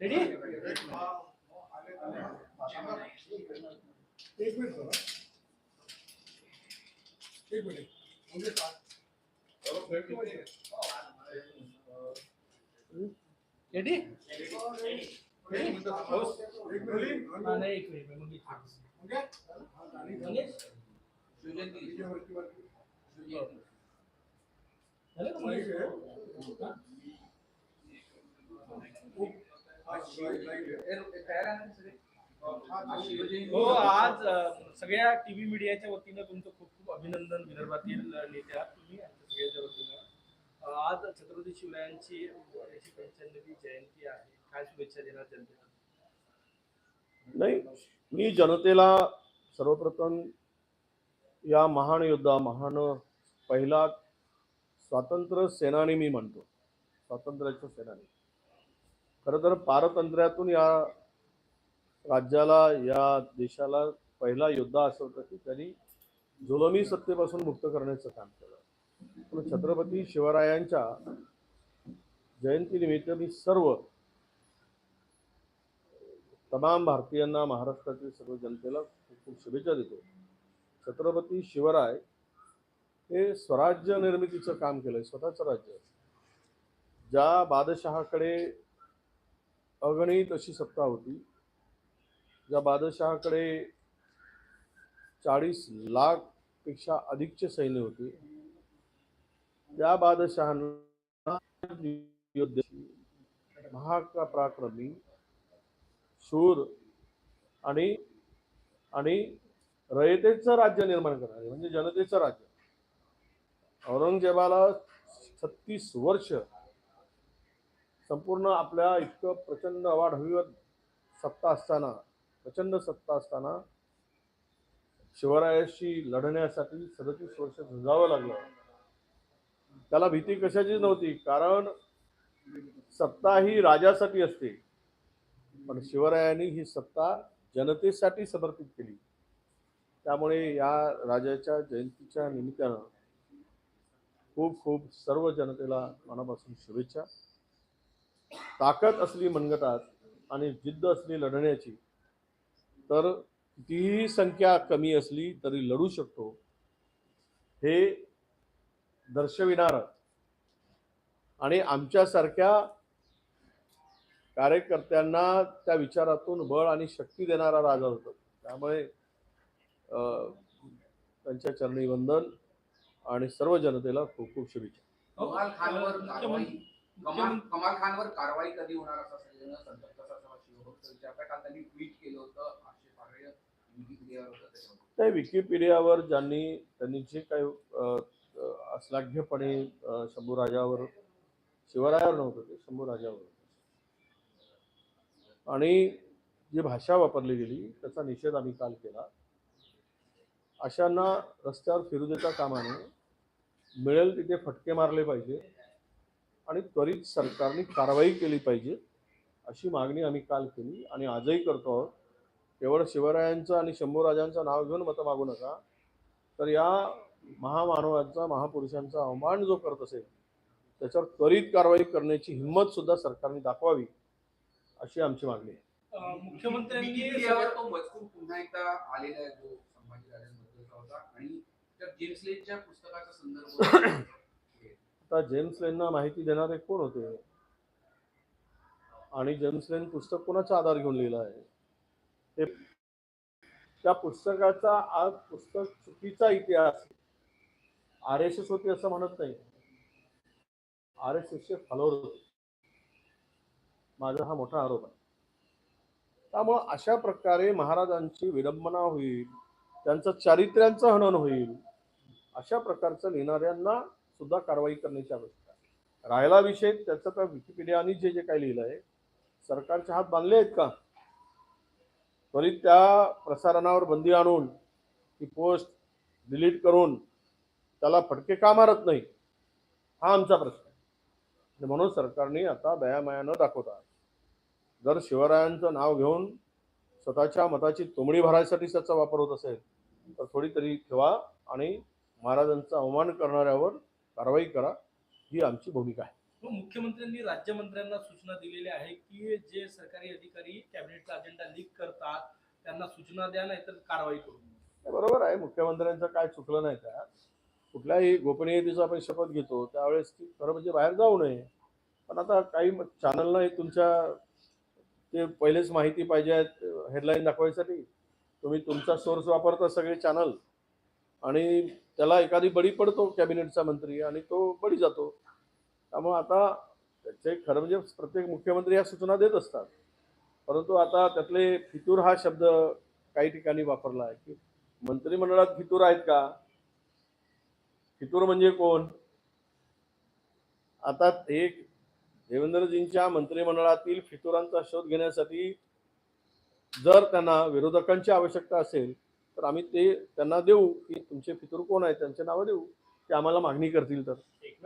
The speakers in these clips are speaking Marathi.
रेडी एक मिनिट जरा. एक मिनिट म्हणजे काय? रेडी एक मिनिट थांबा. एक मिनिट. नाही एक मिनिट मग मी म्हणजे? आणि हो आज सगळ्या टीव्ही मीडियाच्या वतीनं तुमचं खूप खूप अभिनंदन विदर्भातील नेत्या तुम्ही सगळ्याच्या वतीनं. आज छत्रपती शिवरायांची एकशे पंच्याण्णवी जयंती आहे. काय शुभेच्छा देणार जनतेला? नाही मी जनतेला सर्वप्रथम या महान योद्धा महान पहिला स्वातंत्र्य सेनानी मी म्हणतो. स्वातंत्र्याच्या सेनानी. खरं तर पारतंत्र्यातून या राज्याला या देशाला पहिला योद्धा असं होतं की त्यांनी जुलमी सत्तेपासून मुक्त करण्याचं काम केलं. पण छत्रपती शिवरायांच्या जयंतीनिमित्त मी सर्व तमाम भारतीयांना महाराष्ट्रातील सर्व जनतेला खूप खूप शुभेच्छा देतो. छत्रपती शिवराय हे स्वराज्य निर्मितीचं काम केलंय स्वतःचं राज्य. ज्या बादशहाकडे अगणित अशी सत्ता होती ज्या बादशहाकडे चाळीस लाखपेक्षा अधिकचे सैन्य होते. त्या बादशहांना महाका पराक्रमी शूर आणि आणि रयतेचं राज्य निर्माण करणारे म्हणजे जनतेचं राज्य. औरंगजेबाला छत्तीस वर्ष संपूर्ण आपल्या इतकं प्रचंड अवाढव्य सत्ता असताना प्रचंड सत्ता असताना शिवरायाशी लढण्यासाठी सदतीस वर्ष झुंजावं लागलं. त्याला भीती कशाची नव्हती? कारण सत्ता ही राजासाठी असते. पण शिवरायांनी ही सत्ता जनतेसाठी समर्पित केली. त्यामुळे या राजाच्या जयंतीच्या निमित्तानं खूप खूप सर्व जनतेला मनापासून शुभेच्छा. ताकद असली मनगटात आणि जिद्द असली लढण्याची तर कितीही संख्या कमी असली तरी लढू शकतो. हे दर्शविणार आणि आमच्यासारख्या कार्यकर्त्यांना त्या विचारातून बळ आणि शक्ती देणारा राजा होतो. त्यामुळे त्यांच्या चरणी वंदन आणि सर्व जनतेला खूप खूप शुभेच्छा हो, कमाल मुख्यमंत्री कमाल खानवर कारवाई कधी होणार असा संतप्त असा शिवभक्त विचारता काल त्यांनी ट्विट केलं होतं आक्षेप आढळले विकिपीडियावर होतं त्याच्यावर त्या विकिपीडियावर ज्यांनी त्यांनी जे काही अ, अ, अश्लाघ्यपणे अ, शंभूराजावर शिवरायावर नव्हतं ते शंभूराजावर होतं. आणि जी भाषा वापरली गेली त्याचा निषेध आम्ही काल केला. अशांना रस्त्यावर फिरू देता कामा नये. मिळेल तिथे फटके मारले पाहिजे आणि त्वरित सरकारने कारवाई केली पाहिजे अशी मागणी आम्ही काल केली आणि आजही करतो आहोत. केवळ शिवरायांचं आणि शंभूराजांचं नाव घेऊन मतं मागू नका. तर या महामानवांचा महापुरुषांचा अवमान जो करत असेल त्याच्यावर त्वरित कारवाई करण्याची हिंमत सुद्धा सरकारने दाखवावी अशी आमची मागणी आहे. मुख्यमंत्र्यांनी विकिपीडियावर तो मजकूर पुन्हा एकदा आलेला आहे जो संभाजी राजांबद्दलचा होता. आणि त्या जेम्स लेनच्या पुस्तकाचा संदर्भ आता जेम्स लेनना माहिती देणारे कोण होते? आणि जेम्स लेन पुस्तक कोणाचा आधार घेऊन लिहिलं आहे? ते त्या पुस्तकाचा आज पुस्तक चुकीचा इतिहास. आर एस एस होते असं म्हणत नाही. आर एस एसचे फॉलोअर होते. माझा हा मोठा आरोप आहे. त्यामुळं अशा प्रकारे महाराजांची विडंबना होईल त्यांचं चारित्र्यांचं हनन होईल अशा प्रकारचं लिहिणाऱ्यांना सुद्धा कारवाई करण्याची आवश्यकता आहे. राहिला विषय त्याचं तर विकिपीडियाने जे जे काही लिहिलं आहे सरकारच्या हात बांधले आहेत का? त्वरित त्या प्रसारणावर बंदी आणून ती पोस्ट डिलीट करून त्याला फटके का मारत नाही? हा आमचा प्रश्न आहे. म्हणून सरकारने आता दयामाया न दाखवता जर शिवरायांचं नाव घेऊन स्वतःच्या मताची तुंबडी भरायसाठी त्याचा वापर होत असेल तर थोडी तरी ठेवा आणि महाराजांचा अवमान करणाऱ्यावर कारवाई करा ही आमची भूमिका आहे. मुख्यमंत्र्यांनी राज्यमंत्र्यांना सूचना दिलेल्या आहे की जे सरकारी अधिकारी कॅबिनेटचा अजेंडा लीक करतात त्यांना सूचना द्या नाहीतर कारवाई करू. बरोबर आहे. मुख्यमंत्र्यांचं काय चुकलं नाही त्यात. कुठल्याही गोपनीयतेचा आपण शपथ घेतो त्यावेळेस ती खरं म्हणजे बाहेर जाऊ नये. पण आता काही चॅनलला तुमच्या ते पहिलेच माहिती पाहिजे हेडलाईन दाखवायसाठी. तुम्ही तुमचा सोर्स वापरता सगळे चॅनल आणि त्याला एखादी बळी पडतो कॅबिनेटचा मंत्री आणि तो बळी जातो. त्यामुळं आता त्याचे खरं म्हणजे प्रत्येक मुख्यमंत्री या सूचना देत असतात. परंतु आता त्यातले फितूर हा शब्द काही ठिकाणी वापरला आहे की मंत्रिमंडळात फितूर आहेत का? फितूर म्हणजे कोण? आता एक देवेंद्रजींच्या मंत्रिमंडळातील फितुरांचा शोध घेण्यासाठी जर त्यांना विरोधकांची आवश्यकता असेल तर आम्ही ते त्यांना देऊ की तुमचे फितूर कोण आहेत त्यांचे नावं देऊ ते आम्हाला मागणी करतील तर.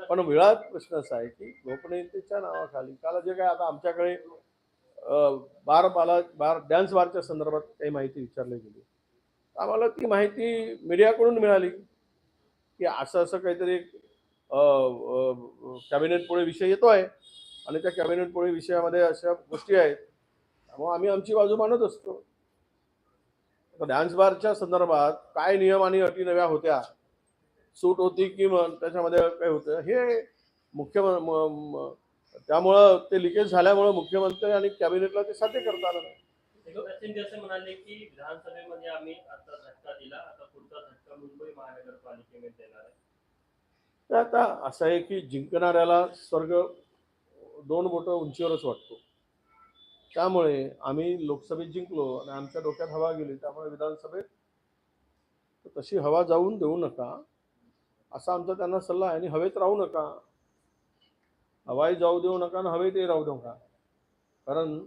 पण वेळात प्रश्न असा आहे की गोपनीयतेच्या नावाखाली काल जे काय आता आमच्याकडे बार बाला बार डॅन्स बारच्या संदर्भात काही माहिती विचारली गेली. आम्हाला ती माहिती मीडियाकडून मिळाली की असं असं काहीतरी कॅबिनेट पुढे विषय येतो आहे आणि त्या कॅबिनेट पुढे विषयामध्ये अशा गोष्टी आहेत. त्यामुळे आम्ही आमची बाजू मानत असतो. डान्स बारच्या संदर्भात काय नियम आणि अटी नव्या होत्या? सूट होती की मग त्याच्यामध्ये काय होतं? हे मुख्य त्यामुळं ते लिकेज झाल्यामुळं मुख्यमंत्री आणि कॅबिनेटला ते साध्य करता आलं नाही. असे म्हणाले की विधानसभेमध्ये आम्ही आता झटका दिला. आता पुढचा झटका मुंबई महानगरपालिकेमध्ये देणार आहे. तर आता असं आहे की जिंकणाऱ्याला स्वर्ग दोन बोटं उंचीवरच वाटतो. त्यामुळे आम्ही लोकसभेत जिंकलो आणि आमच्या डोक्यात हवा गेली त्यामुळे विधानसभेत तशी हवा जाऊन देऊ नका. असा आमचा त्यांना सल्ला आहे. आणि हवेत राहू नका. हवाही जाऊ देऊ नका आणि हवेतही राहू देऊ नका. कारण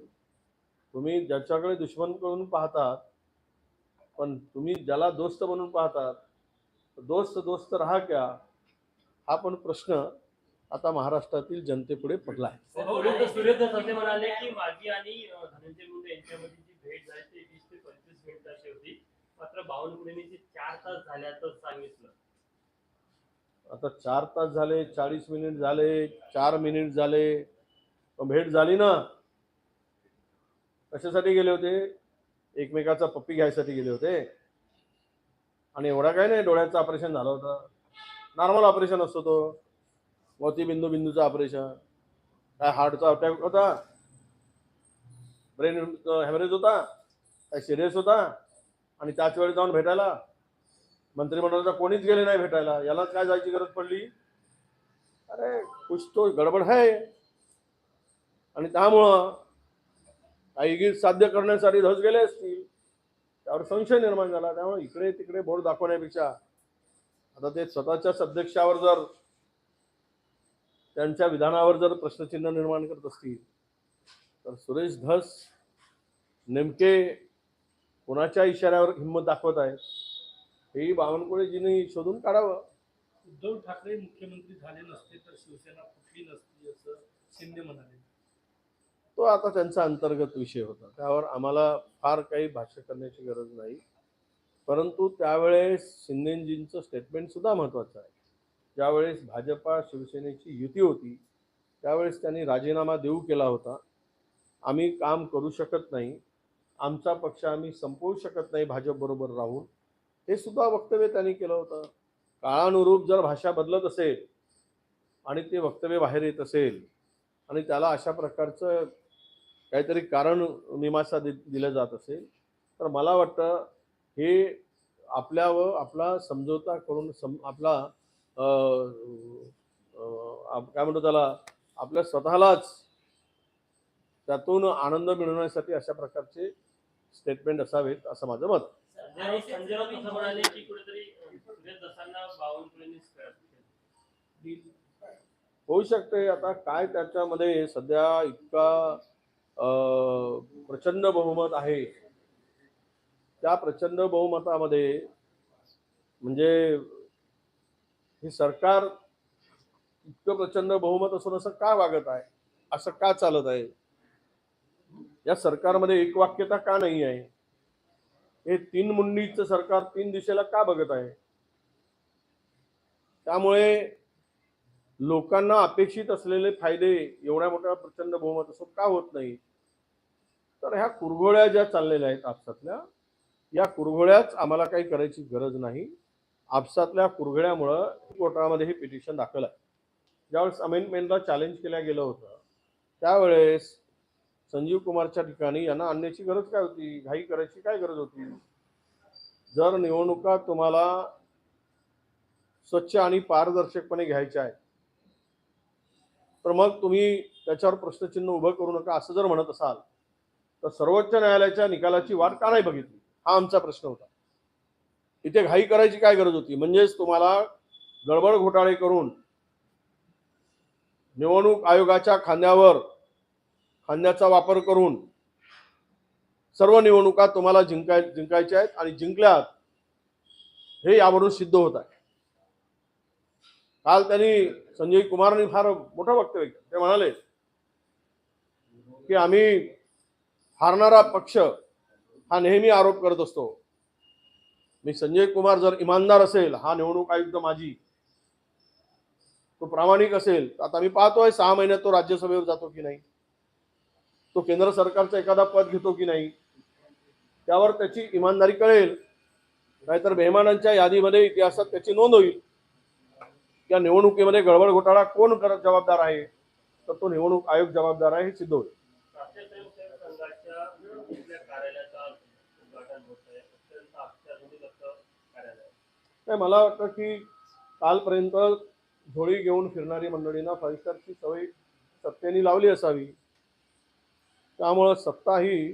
तुम्ही ज्याच्याकडे दुश्मन करून पाहतात पण तुम्ही ज्याला दोस्त बनून पाहतात दोस्त दोस्त रहा क्या? हा पण प्रश्न आता महाराष्ट्रातील जनतेपुढे पडला आहे सुरेश सुरेश दस असे म्हणाले की मागी आणि अं, धनंजय मुंडे यांच्यामध्ये जी भेट झाली ती वीस ते पंचवीस मिनिटाची होती. मात्र बावनकुळेंनी ती चार तास झाल्याचं सांगितलं. आता चार तास झाले चाळीस मिनिट झाले चार मिनिट झाले. पण भेट झाली ना. कशासाठी गेले होते? एकमेकाचा पप्पी घ्यायसाठी गेले होते. आणि एवढा काय नाही डोळ्याचं ऑपरेशन झालं होतं. नॉर्मल ऑपरेशन असतो तो. मोतीबिंदू बिंदूचं ऑपरेशन काय हार्टचा अटॅक होता? ब्रेन हॅमरेज होता? काय सिरियस होता? आणि त्याच वेळी जाऊन भेटायला? मंत्रिमंडळाचा कोणीच गेले नाही भेटायला. यालाच काय जायची गरज पडली? अरे कुछ तो गडबड आहे. आणि त्यामुळं काही गीत साध्य करण्यासाठी धस गेले असतील. त्यावर संशय निर्माण झाला. त्यामुळे इकडे तिकडे बोर्ड दाखवण्यापेक्षा आता ते स्वतःच्याच अध्यक्षावर जर त्यांच्या विधानावर जर प्रश्नचिन्ह निर्माण करत असतील तर सुरेश धस नेमके कोणाच्या इशाऱ्यावर हिंमत दाखवत आहेत हेही बावनकुळेजींनी शोधून काढावं. उद्धव ठाकरे मुख्यमंत्री झाले नसते तर शिवसेना फुटली नसती असं शिंदे म्हणाले. तो आता त्यांचा अंतर्गत विषय होता. त्यावर आम्हाला फार काही भाष्य करण्याची गरज नाही. परंतु त्यावेळेस शिंदेजींचं स्टेटमेंट सुद्धा महत्त्वाचं आहे. ज्यावेळेस भाजपा शिवसेनेची युती होती त्यावेळेस त्यांनी राजीनामा देऊ केला होता. आम्ही काम करू शकत नाही. आमचा पक्ष आम्ही संपवू शकत नाही भाजपबरोबर राहून. हे सुद्धा वक्तव्य त्यांनी केलं होतं. काळानुरूप जर भाषा बदलत असेल आणि ते वक्तव्य बाहेर येत असेल आणि त्याला अशा प्रकारचं काहीतरी कारण मीमांसा दि दिलं जात असेल तर मला वाटतं हे आपल्या व आपला समझोता करून सम आपला काय म्हणतो त्याला? आपल्या स्वतःलाच त्यातून आनंद मिळवण्यासाठी अशा प्रकारचे स्टेटमेंट असावेत असं माझं मत. होऊ शकते. आता काय त्याच्यामध्ये सध्या इतका प्रचंड बहुमत आहे. त्या प्रचंड बहुमतामध्ये म्हणजे हे सरकार इतकं प्रचंड बहुमत असून असं का वागत आहे? असं का चालत आहे? या सरकारमध्ये एक वाक्यता का नाही आहे? हे तीन मुंडीचं सरकार तीन दिशेला का बघत आहे? त्यामुळे लोकांना अपेक्षित असलेले फायदे एवढ्या मोठ्या प्रचंड बहुमत असो का होत नाही? तर ह्या कुरघोळ्या ज्या चाललेल्या आहेत आपसातल्या या कुरघोळ्याच आम्हाला काही करायची गरज नाही. आपसातल्या कुरघड्यामुळं कोर्टामध्ये हे पिटिशन दाखल आहे. ज्यावेळेस अमेंडमेंटला चॅलेंज केलं गेलं होतं त्यावेळेस संजीव कुमारच्या ठिकाणी यांना आणण्याची गरज काय होती? घाई करायची काय गरज होती? जर निवडणुका तुम्हाला स्वच्छ आणि पारदर्शकपणे घ्यायच्या आहेत तर मग तुम्ही त्याच्यावर प्रश्नचिन्ह उभं करू नका असं जर म्हणत असाल तर सर्वोच्च न्यायालयाच्या निकालाची वाट का नाही बघितली? हा आमचा प्रश्न होता. इथे घाई करायची काय गरज होती? म्हणजेच तुम्हाला गडबड घोटाळे करून निवडणूक आयोगाच्या खांद्यावर खांद्याचा वापर करून सर्व निवडणुका तुम्हाला जिंकाय जिंकायच्या आहेत आणि जिंकल्यात हे यावरून सिद्ध होत आहे. काल त्यांनी संजय कुमारनी फार मोठं वक्तव्य केलं. ते म्हणाले की आम्ही हारणारा पक्ष हा नेहमी आरोप करत असतो. मी संजय कुमार जर इमानदार असेल हा निवडणूक आयुक्त माझी तो प्रामाणिक असेल तर आता मी पाहतोय सहा महिन्यात तो राज्यसभेवर जातो की नाही? तो केंद्र सरकारचा एखादा पद घेतो की नाही? त्यावर त्याची इमानदारी कळेल. नाहीतर बेहमानांच्या यादीमध्ये इतिहासात त्याची नोंद होईल. या निवडणुकीमध्ये गडबड घोटाळा कोण करत जबाबदार आहे? तर तो निवडणूक आयोग जबाबदार आहे हे सिद्ध होईल. नाही मला वाटतं की कालपर्यंत झोळी घेऊन फिरणारी मंडळींना फाईव्ह स्टारची सवय सत्तेने लावली असावी. त्यामुळं सत्ता ही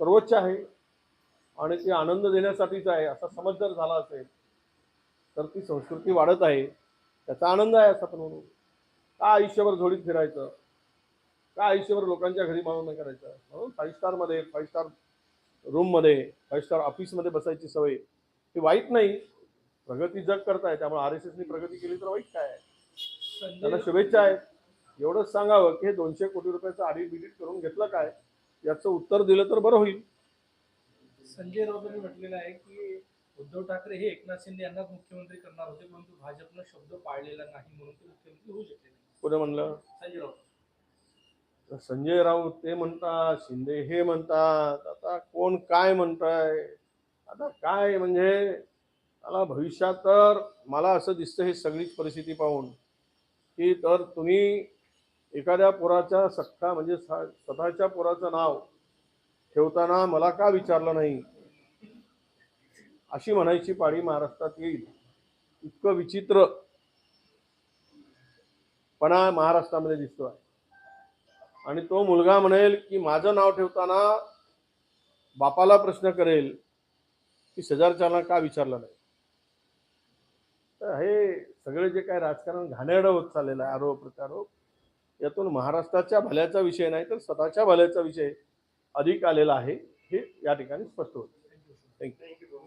सर्वोच्च आहे आणि ती आनंद देण्यासाठीच आहे असा समज जर झाला असेल तर ती संस्कृती वाढत आहे. त्याचा आनंद आहे असं आपण म्हणून. का आयुष्यभर झोळीत फिरायचं? का आयुष्यभर लोकांच्या घरी मागून नाही करायचं? म्हणून फाईव्ह स्टारमध्ये फाईव्ह स्टार रूममध्ये फाईव्ह स्टार ऑफिसमध्ये बसायची सवय ही वाईट नाही. प्रगती जग करताय त्यामुळे आर एस एसनी प्रगती केली तर वाईट काय? आहे त्यांना शुभेच्छा आहेत. एवढंच सांगावं की हे दोनशे कोटी रुपयाचं ऑडिट बिडिट करून घेतलं काय? याचं उत्तर दिलं तर बरं होईल. संजय राऊतांनी म्हटलेलं आहे की उद्धव ठाकरे हे एकनाथ शिंदे यांनाच मुख्यमंत्री करणार होते परंतु भाजपनं शब्द पाळलेला नाही म्हणून ते मुख्यमंत्री होऊ शकले नाही. कोणी म्हणलं? संजय राऊत. संजय राऊत ते म्हणतात शिंदे हे म्हणतात. आता कोण काय म्हणताय? आता काय म्हणजे मला भविष्यात तर मला असं दिसतं हे सगळीच परिस्थिती पाहून की तर तुम्ही एखाद्या पोराच्या सख्खा म्हणजे स्वतःच्या पोराचं नाव ठेवताना मला का विचारलं नाही? अशी म्हणायची पाळी महाराष्ट्रात येईल. इतकं विचित्र पणा महाराष्ट्रामध्ये दिसतोय. आणि तो मुलगा म्हणेल की माझं नाव ठेवताना बापाला प्रश्न करेल की शेजारच्याला का विचारलं नाही? तर हे सगळे जे काय राजकारण घाणेरडं होत चाललेलं आहे आरोप प्रत्यारोप यातून महाराष्ट्राच्या भल्याचा विषय नाही तर स्वतःच्या भल्याचा विषय अधिक आलेला आहे हे या ठिकाणी स्पष्ट होतं. थँक्यू